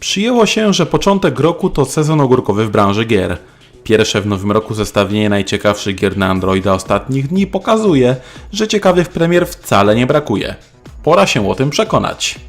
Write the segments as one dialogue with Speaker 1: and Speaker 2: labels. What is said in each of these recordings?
Speaker 1: Przyjęło się, że początek roku to sezon ogórkowy w branży gier. Pierwsze w nowym roku zestawienie najciekawszych gier na Androida ostatnich dni pokazuje, że ciekawych premier wcale nie brakuje. Pora się o tym przekonać.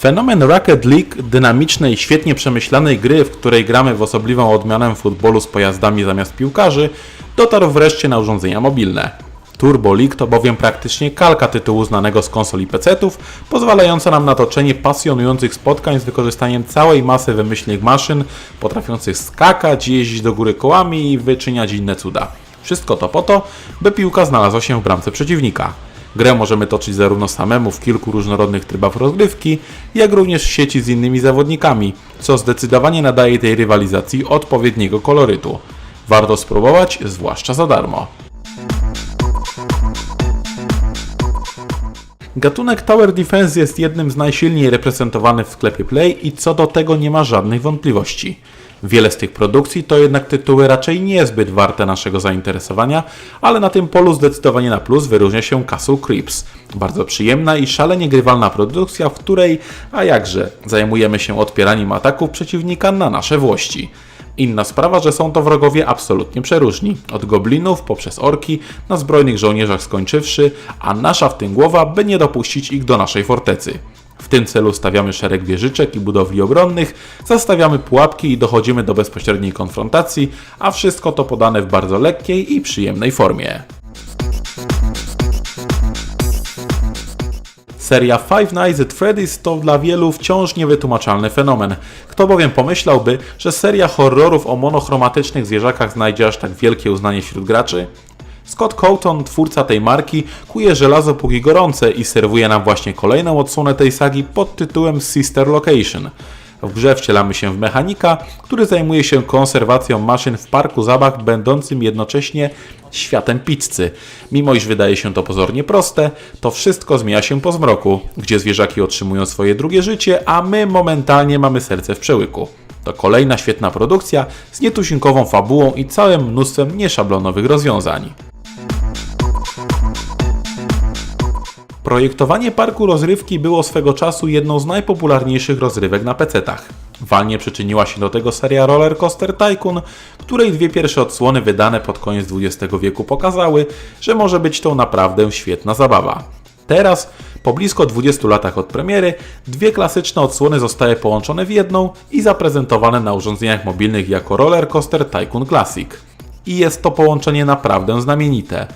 Speaker 1: Fenomen Rocket League, dynamicznej, świetnie przemyślanej gry, w której gramy w osobliwą odmianę futbolu z pojazdami zamiast piłkarzy, dotarł wreszcie na urządzenia mobilne. Turbo League to bowiem praktycznie kalka tytułu znanego z konsol i PC-ów, pozwalająca nam na toczenie pasjonujących spotkań z wykorzystaniem całej masy wymyślnych maszyn, potrafiących skakać, jeździć do góry kołami i wyczyniać inne cuda. Wszystko to po to, by piłka znalazła się w bramce przeciwnika. Grę możemy toczyć zarówno samemu w kilku różnorodnych trybach rozgrywki, jak również w sieci z innymi zawodnikami, co zdecydowanie nadaje tej rywalizacji odpowiedniego kolorytu. Warto spróbować, zwłaszcza za darmo. Gatunek Tower Defense jest jednym z najsilniej reprezentowanych w sklepie Play i co do tego nie ma żadnych wątpliwości. Wiele z tych produkcji to jednak tytuły raczej niezbyt warte naszego zainteresowania, ale na tym polu zdecydowanie na plus wyróżnia się Castle Creeps. Bardzo przyjemna i szalenie grywalna produkcja, w której, a jakże, zajmujemy się odpieraniem ataków przeciwnika na nasze włości. Inna sprawa, że są to wrogowie absolutnie przeróżni. Od goblinów poprzez orki, na zbrojnych żołnierzach skończywszy, a nasza w tym głowa, by nie dopuścić ich do naszej fortecy. W tym celu stawiamy szereg wieżyczek i budowli obronnych, zastawiamy pułapki i dochodzimy do bezpośredniej konfrontacji, a wszystko to podane w bardzo lekkiej i przyjemnej formie. Seria Five Nights at Freddy's to dla wielu wciąż niewytłumaczalny fenomen. Kto bowiem pomyślałby, że seria horrorów o monochromatycznych zwierzakach znajdzie aż tak wielkie uznanie wśród graczy? Scott Colton, twórca tej marki, kuje żelazo póki gorące i serwuje nam właśnie kolejną odsłonę tej sagi pod tytułem Sister Location. W grze wcielamy się w mechanika, który zajmuje się konserwacją maszyn w parku zabaw, będącym jednocześnie światem pizzy. Mimo iż wydaje się to pozornie proste, to wszystko zmienia się po zmroku, gdzie zwierzaki otrzymują swoje drugie życie, a my momentalnie mamy serce w przełyku. To kolejna świetna produkcja z nietuzinkową fabułą i całym mnóstwem nieszablonowych rozwiązań. Projektowanie parku rozrywki było swego czasu jedną z najpopularniejszych rozrywek na PC-tach. Walnie przyczyniła się do tego seria Roller Coaster Tycoon, której dwie pierwsze odsłony wydane pod koniec XX wieku pokazały, że może być to naprawdę świetna zabawa. Teraz, po blisko 20 latach od premiery, dwie klasyczne odsłony zostały połączone w jedną i zaprezentowane na urządzeniach mobilnych jako Roller Coaster Tycoon Classic. I jest to połączenie naprawdę znamienite.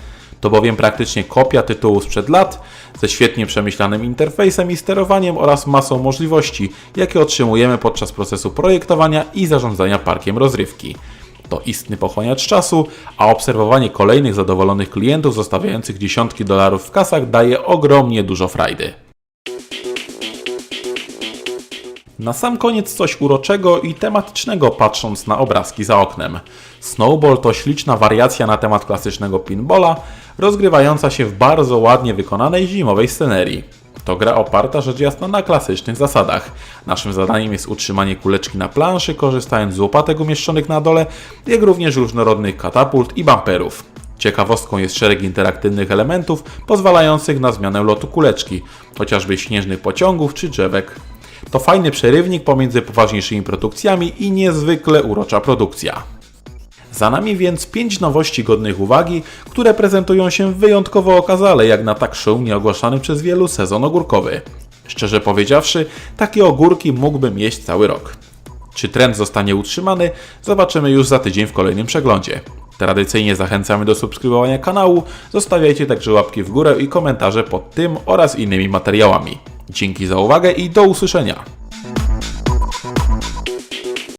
Speaker 1: To bowiem praktycznie kopia tytułu sprzed lat, ze świetnie przemyślanym interfejsem i sterowaniem oraz masą możliwości, jakie otrzymujemy podczas procesu projektowania i zarządzania parkiem rozrywki. To istny pochłaniacz czasu, a obserwowanie kolejnych zadowolonych klientów zostawiających dziesiątki dolarów w kasach daje ogromnie dużo frajdy. Na sam koniec coś uroczego i tematycznego patrząc na obrazki za oknem. Snowball to śliczna wariacja na temat klasycznego pinballa, rozgrywająca się w bardzo ładnie wykonanej zimowej scenerii. To gra oparta rzecz jasna na klasycznych zasadach. Naszym zadaniem jest utrzymanie kuleczki na planszy, korzystając z łopatek umieszczonych na dole, jak również różnorodnych katapult i bumperów. Ciekawostką jest szereg interaktywnych elementów pozwalających na zmianę lotu kuleczki, chociażby śnieżnych pociągów czy drzewek. To fajny przerywnik pomiędzy poważniejszymi produkcjami i niezwykle urocza produkcja. Za nami więc pięć nowości godnych uwagi, które prezentują się wyjątkowo okazale jak na tak szumnie ogłaszany przez wielu sezon ogórkowy. Szczerze powiedziawszy, takie ogórki mógłbym jeść cały rok. Czy trend zostanie utrzymany, zobaczymy już za tydzień w kolejnym przeglądzie. Tradycyjnie zachęcamy do subskrybowania kanału, zostawiajcie także łapki w górę i komentarze pod tym oraz innymi materiałami. Dzięki za uwagę i do usłyszenia.